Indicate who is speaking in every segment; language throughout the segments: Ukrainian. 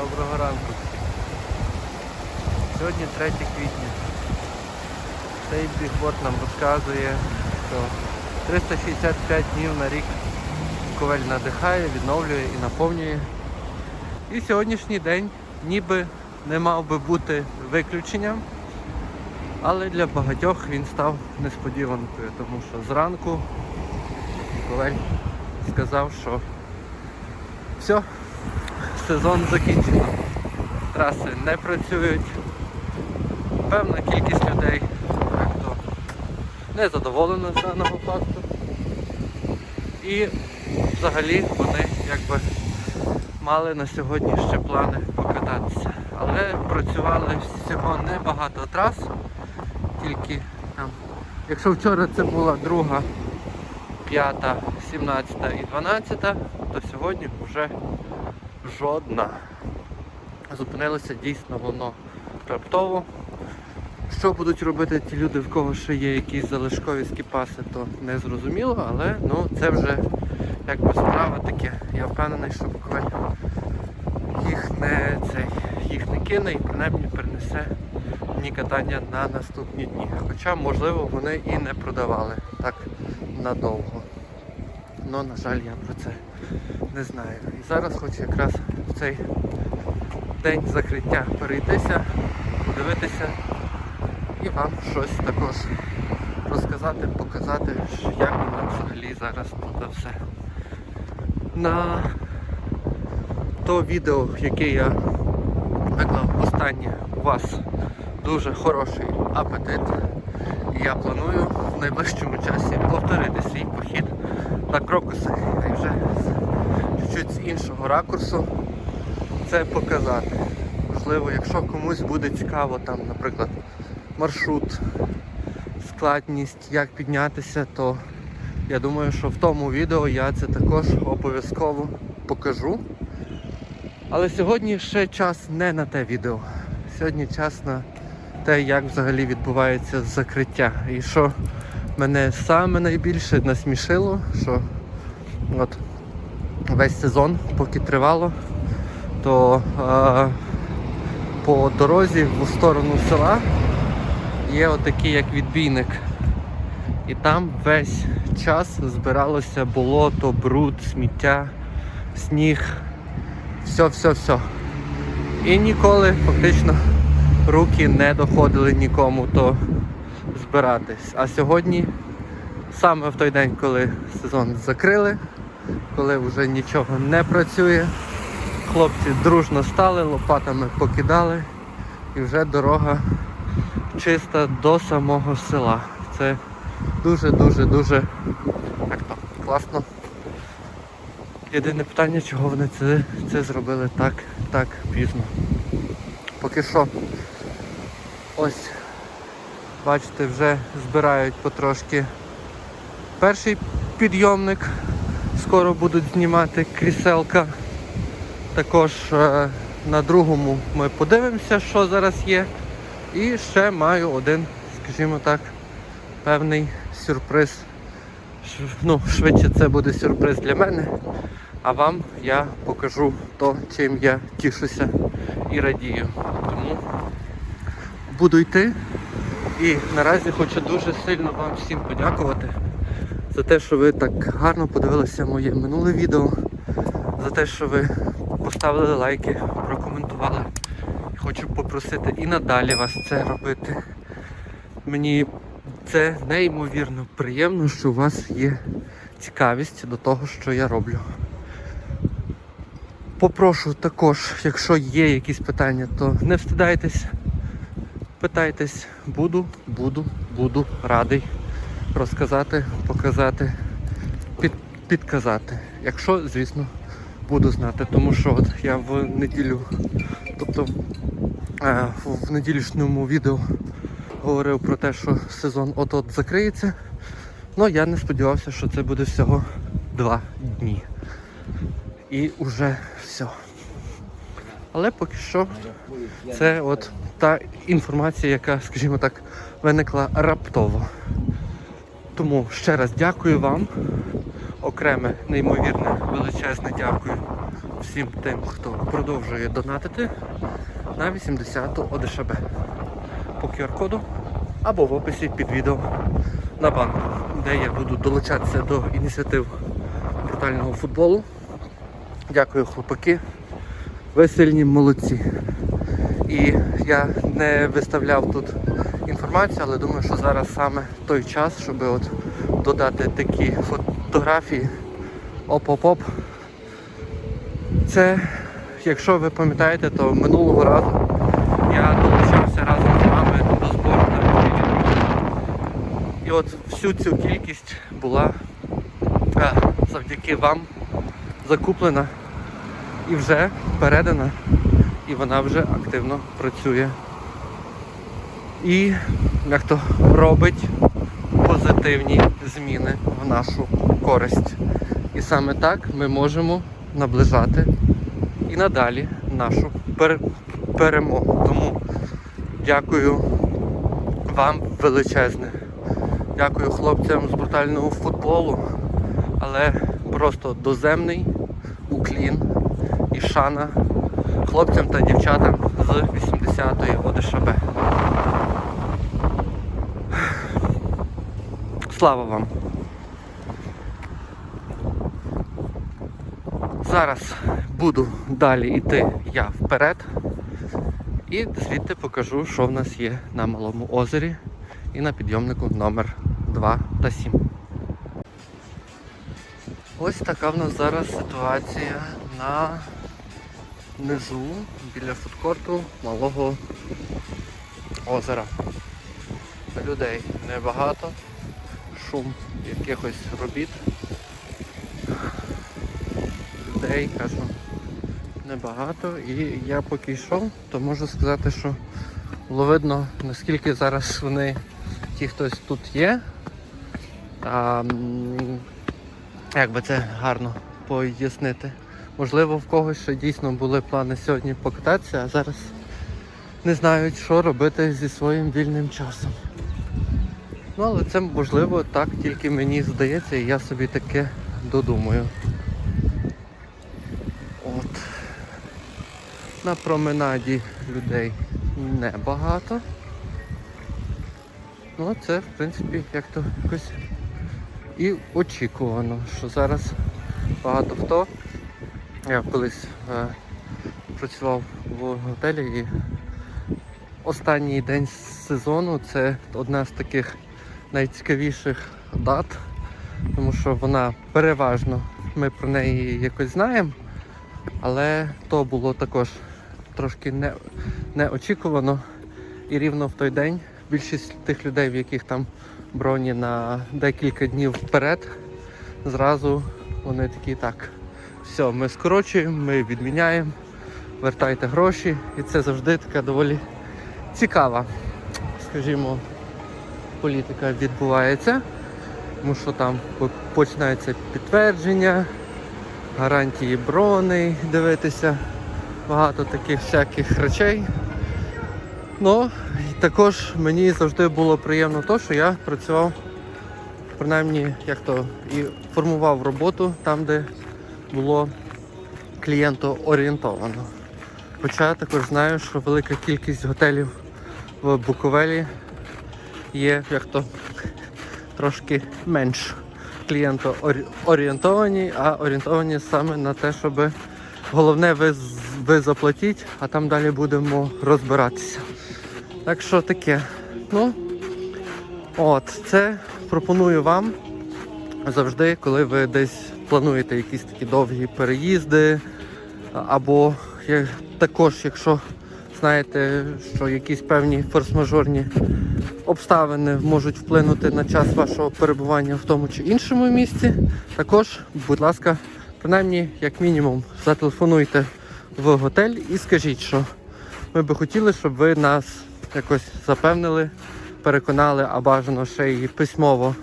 Speaker 1: Доброго ранку. Сьогодні 3 квітня. Цей бігборд нам розказує, що 365 днів на рік Ковель надихає, відновлює і наповнює. І сьогоднішній день ніби не мав би бути виключенням, але для багатьох він став несподіванкою, тому що зранку Ковель сказав, що все, сезон закінчено. Траси не працюють. Певна кількість людей як то, не задоволена з даного факту. І взагалі вони якби мали на сьогодні ще плани покататися. Але працювали всього небагато трас, тільки там. Якщо вчора це була друга, п'ята, сімнадцята і дванадцята, то сьогодні вже жодна. Зупинилося дійсно воно раптово. Що будуть робити ті люди, в кого ще є якісь залишкові скіпаси, то не зрозуміло, але ну це вже якби справа таке. Я впевнений, що Буковель їх не цей, їх не кине і принаймні перенесе дні катання на наступні дні. Хоча, можливо, вони і не продавали так надовго. Ну, на жаль, я про це не знаю. І зараз хочу якраз цей день закриття перейтися, подивитися і вам щось також розказати, показати, як воно взагалі зараз тут все. На то відео, яке я виклав останнє, у вас дуже хороший апетит. Я планую в найближчому часі повторити свій похід на крокуси. І вже чуть-чуть з іншого ракурсу це показати. Можливо, якщо комусь буде цікаво, там, наприклад, маршрут, складність, як піднятися, то я думаю, що в тому відео я це також обов'язково покажу. Але сьогодні ще час не на те відео. Сьогодні час на те, як взагалі відбувається закриття. І що мене саме найбільше насмішило, що от весь сезон, поки тривало, то е, по дорозі в сторону села є отакий як відбійник. І там весь час збиралося болото, бруд, сміття, сніг, все-все-все. І ніколи фактично руки не доходили нікому то збиратись. А сьогодні, саме в той день, коли сезон закрили, коли вже нічого не працює, хлопці дружно стали, лопатами покидали і вже дорога чиста до самого села. Це дуже-дуже-дуже класно. Єдине питання, чого вони це, це зробили так, так пізно. Поки що ось, бачите, вже збирають потрошки перший підйомник. Скоро будуть знімати кріселка. Також е, на другому ми подивимося, що зараз є. І ще маю один, скажімо так, певний сюрприз. Ну, швидше це буде сюрприз для мене. А вам я покажу то, чим я тішуся і радію. Тому буду йти. І наразі хочу дуже сильно вам всім подякувати за те, що ви так гарно подивилися моє минуле відео, за те, що ви поставили лайки, прокоментували. Хочу попросити і надалі вас це робити. Mені це неймовірно приємно, що у вас є цікавість до того, що я роблю. Попрошу також, якщо є якісь питання, то не встидайтесь, питайтесь, буду, буду, буду радий розказати, показати, під, підказати. Якщо, звісно, буду знати. Тому що от я в неділю, тобто е, в неділішньому відео говорив про те, що сезон от-от закриється. Ну я не сподівався, що це буде всього два дні. І вже все. Але поки що це от та інформація, яка, скажімо так, виникла раптово. Тому ще раз дякую вам. Окреме, неймовірне, величезне дякую всім тим, хто продовжує донатити на 80-ту ОДШБ по QR-коду або в описі під відео на банку, де я буду долучатися до ініціатив брутального футболу. Дякую, хлопаки. Ви сильні молодці. І я не виставляв тут інформацію, але думаю, що зараз саме той час, щоб от додати такі фотографії. Оп-оп-оп. Це, якщо ви пам'ятаєте, то минулого разу я долучався разом з вами до збору на. І от всю цю кількість була е, завдяки вам закуплена і вже передана, і вона вже активно працює. І як то робить позитивні зміни в нашу користь. І саме так ми можемо наближати і надалі нашу пере- перемогу. Тому дякую вам величезне. Дякую хлопцям з брутального футболу, але просто доземний уклін і шана хлопцям та дівчатам з 80-ї ОДШБ. Слава вам! Зараз буду далі йти я вперед і звідти покажу, що в нас є на Малому озері і на підйомнику номер 2 та 7. Ось така в нас зараз ситуація на низу біля фудкорту Малого озера. Людей небагато, шум якихось робіт. Людей, кажу, небагато. І я поки йшов, то можу сказати, що було видно, наскільки зараз вони, ті хтось тут є. А, як би це гарно пояснити. Можливо, в когось ще дійсно були плани сьогодні покататися, а зараз не знають, що робити зі своїм вільним часом. Ну, але це можливо так тільки мені здається, і я собі таке додумаю. От. На променаді людей небагато. Ну, це, в принципі, як то якось і очікувано, що зараз багато хто. Я колись е, працював в готелі і останній день сезону це одна з таких найцікавіших дат, тому що вона переважно, ми про неї якось знаємо, але то було також трошки не, неочікувано. І рівно в той день більшість тих людей, в яких там броні на декілька днів вперед, зразу вони такі так. Все, ми скорочуємо, ми відміняємо, вертайте гроші. І це завжди така доволі цікава, скажімо, політика відбувається. Тому що там починається підтвердження, гарантії броней, дивитися, багато таких всяких речей. Ну, також мені завжди було приємно те, що я працював, принаймні, як то, і формував роботу там, де було клієнтоорієнтовано. Хоча я також знаю, що велика кількість готелів в Буковелі є як то трошки менш клієнтоорієнтовані, а орієнтовані саме на те, щоб головне ви, ви заплатіть, а там далі будемо розбиратися. Так що таке. Ну, от, це пропоную вам завжди, коли ви десь плануєте якісь такі довгі переїзди, або також, якщо знаєте, що якісь певні форс-мажорні обставини можуть вплинути на час вашого перебування в тому чи іншому місці, також, будь ласка, принаймні, як мінімум, зателефонуйте в готель і скажіть, що ми би хотіли, щоб ви нас якось запевнили, переконали, а бажано ще й письмово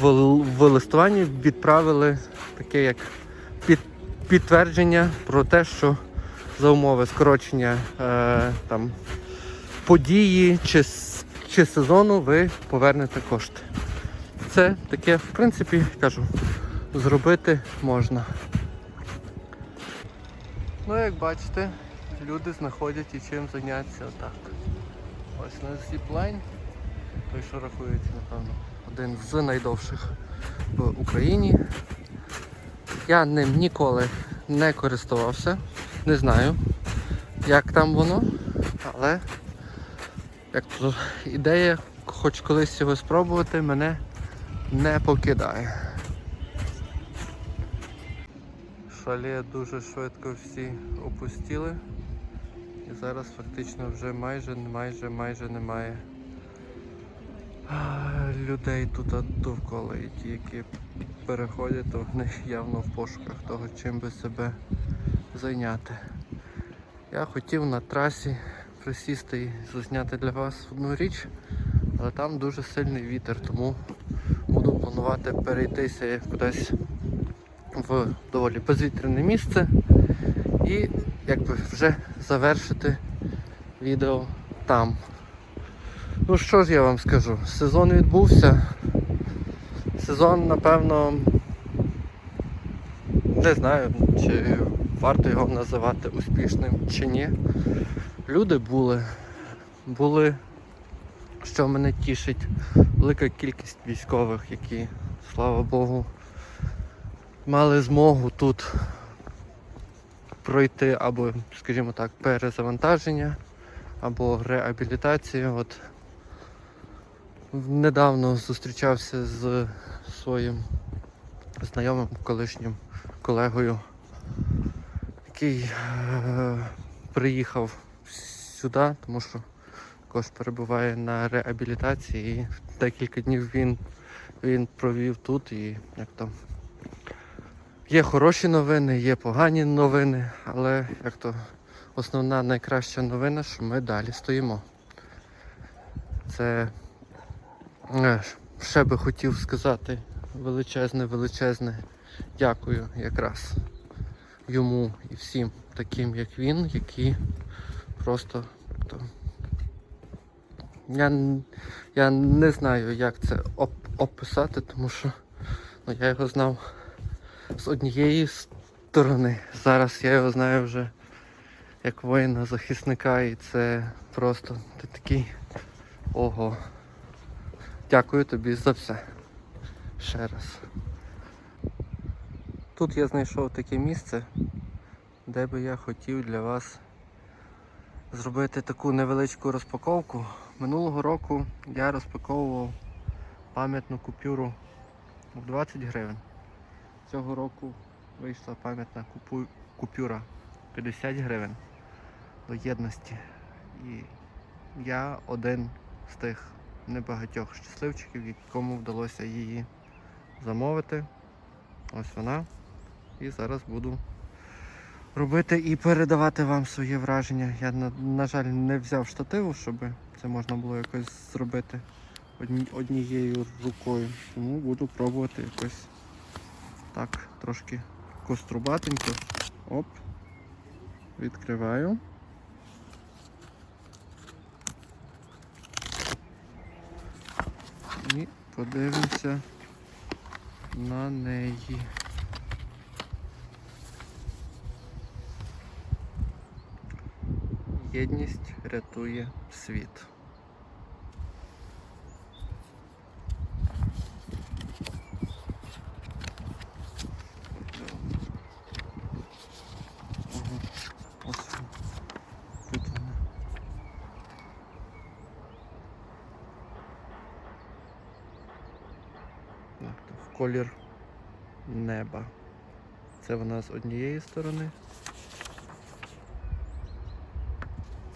Speaker 1: в, в листуванні відправили таке як під, підтвердження про те, що за умови скорочення е, там, події чи, чи сезону ви повернете кошти. Це таке, в принципі, кажу, зробити можна. Ну, як бачите, люди знаходять і чим зайнятися отак. Ось на зіплайн. Той, що рахується, напевно, один з найдовших в Україні. Я ним ніколи не користувався, не знаю, як там воно, але як то ідея, хоч колись його спробувати, мене не покидає. Шале дуже швидко всі опустіли. І зараз фактично вже майже, майже, майже немає людей тут довкола. І ті, які переходять, то вони явно в пошуках того, чим би себе зайняти. Я хотів на трасі присісти і зазняти для вас одну річ, але там дуже сильний вітер, тому буду планувати перейтися кудись в доволі безвітряне місце і якби вже завершити відео там. Ну що ж я вам скажу, сезон відбувся. Сезон, напевно, не знаю, чи варто його називати успішним чи ні. Люди були, були, що мене тішить, велика кількість військових, які, слава Богу, мали змогу тут пройти або, скажімо так, перезавантаження, або реабілітацію. От. Недавно зустрічався з своїм знайомим колишнім колегою, який е, приїхав сюди, тому що також перебуває на реабілітації і декілька днів він, він провів тут і як там. Є хороші новини, є погані новини, але як то основна найкраща новина, що ми далі стоїмо. Це е, ще би хотів сказати величезне, величезне дякую якраз йому і всім таким, як він, які просто то, я, я не знаю, як це оп- описати, тому що ну, я його знав з однієї сторони. Зараз я його знаю вже як воїна захисника і це просто ти такий ого. Дякую тобі за все. Ще раз. Тут я знайшов таке місце, де би я хотів для вас зробити таку невеличку розпаковку. Минулого року я розпаковував пам'ятну купюру в 20 гривень. Цього року вийшла пам'ятна купюра 50 гривень до єдності. І я один з тих небагатьох щасливчиків, якому вдалося її замовити. Ось вона. І зараз буду робити і передавати вам своє враження. Я, на, на жаль, не взяв штативу, щоб це можна було якось зробити одні, однією рукою. Тому буду пробувати якось так трошки кострубатенько. Оп. Відкриваю. І подивимося на неї. Єдність рятує світ. В колір неба. Це вона з однієї сторони.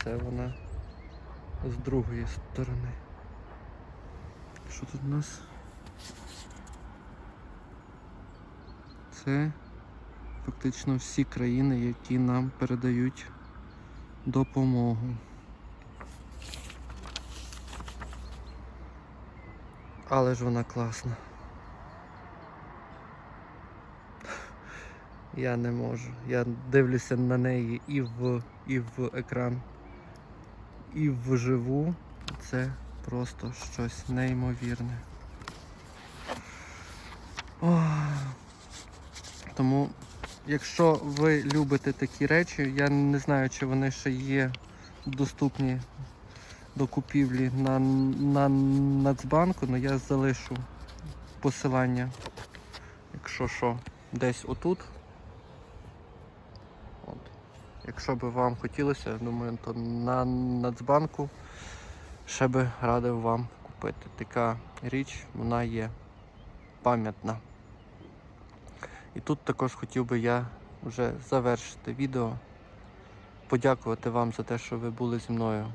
Speaker 1: Це вона з другої сторони. Що тут у нас? Це фактично всі країни, які нам передають допомогу. Але ж вона класна. Я не можу. Я дивлюся на неї і в, і в екран, і вживу. Це просто щось неймовірне. Тому якщо ви любите такі речі, я не знаю, чи вони ще є доступні до купівлі на, на Нацбанку, але я залишу посилання, якщо що, десь отут. Якщо би вам хотілося, думаю, то на Нацбанку ще би радив вам купити. Така річ, вона є пам'ятна. І тут також хотів би я вже завершити відео. Подякувати вам за те, що ви були зі мною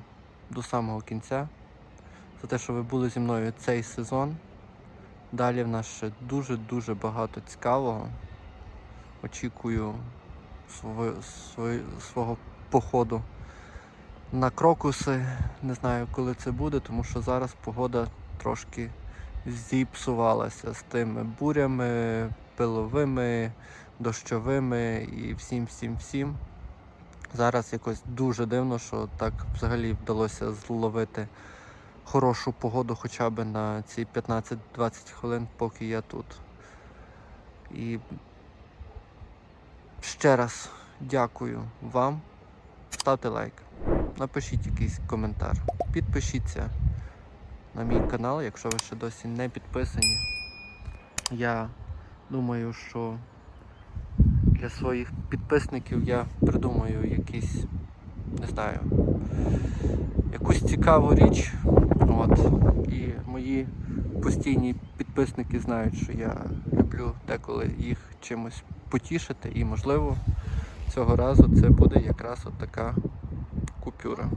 Speaker 1: до самого кінця, за те, що ви були зі мною цей сезон. Далі в нас ще дуже-дуже багато цікавого. Очікую свого походу на крокуси. Не знаю, коли це буде, тому що зараз погода трошки зіпсувалася з тими бурями, пиловими, дощовими і всім, всім, всім. Зараз якось дуже дивно, що так взагалі вдалося зловити хорошу погоду хоча б на ці 15-20 хвилин, поки я тут. І ще раз дякую вам. Ставте лайк, напишіть якийсь коментар, підпишіться на мій канал, якщо ви ще досі не підписані. Я думаю, що для своїх підписників я придумаю якийсь, не знаю, якусь цікаву річ. От. І мої постійні підписники знають, що я люблю деколи їх чимось потішити і можливо цього разу це буде якраз от така купюра.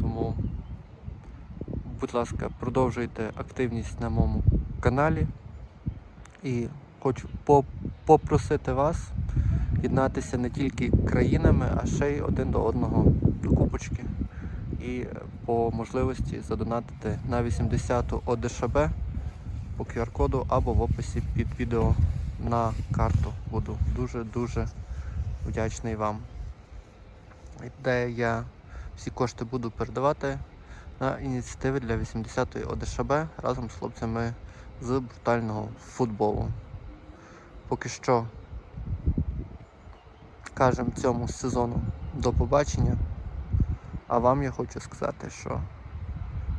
Speaker 1: Тому, будь ласка, продовжуйте активність на моєму каналі. І хочу попросити вас єднатися не тільки країнами, а ще й один до одного до купочки. І по можливості задонатити на 80-ту ОДШБ по QR-коду або в описі під відео на карту. Буду дуже-дуже вдячний вам. Де я всі кошти буду передавати на ініціативи для 80-ї ОДШБ разом з хлопцями з брутального футболу. Поки що кажемо цьому сезону до побачення. А вам я хочу сказати, що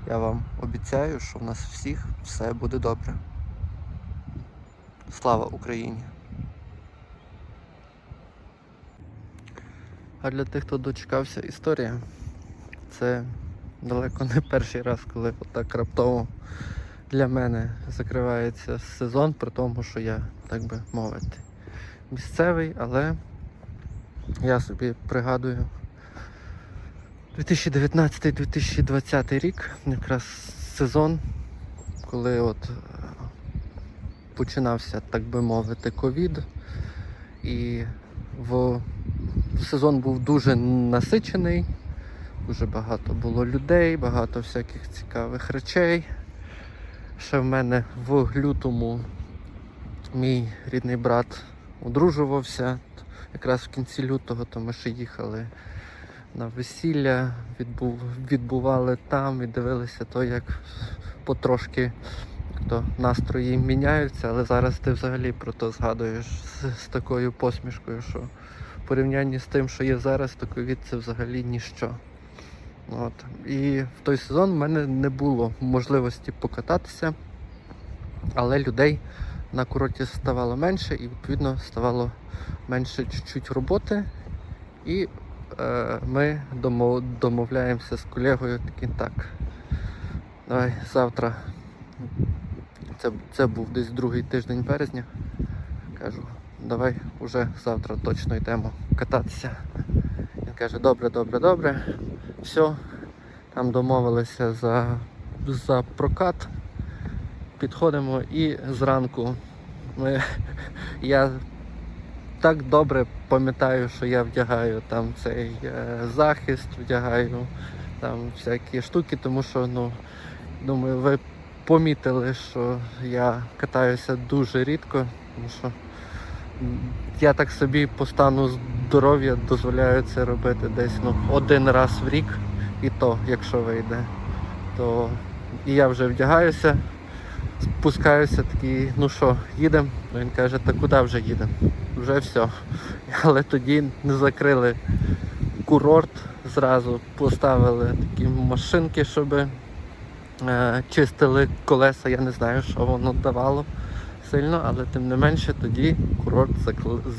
Speaker 1: я вам обіцяю, що в нас всіх все буде добре. Слава Україні! А для тих, хто дочекався історія, це далеко не перший раз, коли отак раптово для мене закривається сезон, при тому, що я, так би мовити, місцевий, але я собі пригадую 2019-2020 рік, якраз сезон, коли от починався, так би мовити, ковід. І в сезон був дуже насичений, дуже багато було людей, багато всяких цікавих речей. Ще в мене в лютому мій рідний брат одружувався. Якраз в кінці лютого то ми ще їхали на весілля, відбув, відбували там і дивилися то, як потрошки то настрої міняються, але зараз ти взагалі про то згадуєш з, з такою посмішкою, що в порівнянні з тим, що є зараз, то ковід це взагалі ніщо. От. І в той сезон в мене не було можливості покататися, але людей на курорті ставало менше і відповідно ставало менше чуть-чуть роботи. І е, ми домов, домовляємося з колегою таки так. Давай завтра. Це, це був десь другий тиждень березня. Кажу, давай уже завтра точно йдемо кататися. Він каже, добре, добре, добре. Все. Там домовилися за, за прокат. Підходимо і зранку ми, я так добре пам'ятаю, що я вдягаю там цей е, захист, вдягаю там всякі штуки, тому що, ну, думаю, ви помітили, що я катаюся дуже рідко, тому що я так собі по стану здоров'я дозволяю це робити десь ну, один раз в рік, і то, якщо вийде, то і я вже вдягаюся, спускаюся такий, ну що, їдемо? Він каже, та куди вже їдемо? вже все. Але тоді не закрили курорт, зразу поставили такі машинки, щоб е, чистили колеса. Я не знаю, що воно давало сильно, але тим не менше тоді курорт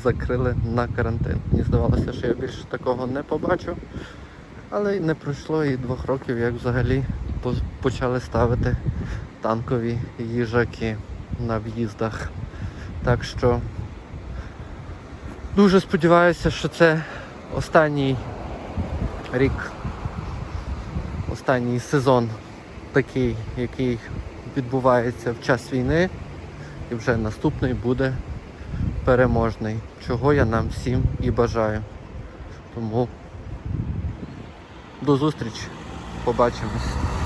Speaker 1: закрили на карантин. Мені здавалося, що я більше такого не побачу. Але не пройшло і двох років, як взагалі почали ставити танкові їжаки на в'їздах. Так що дуже сподіваюся, що це останній рік, останній сезон такий, який відбувається в час війни, і вже наступний буде переможний, чого я нам всім і бажаю. Тому до зустрічі, побачимось.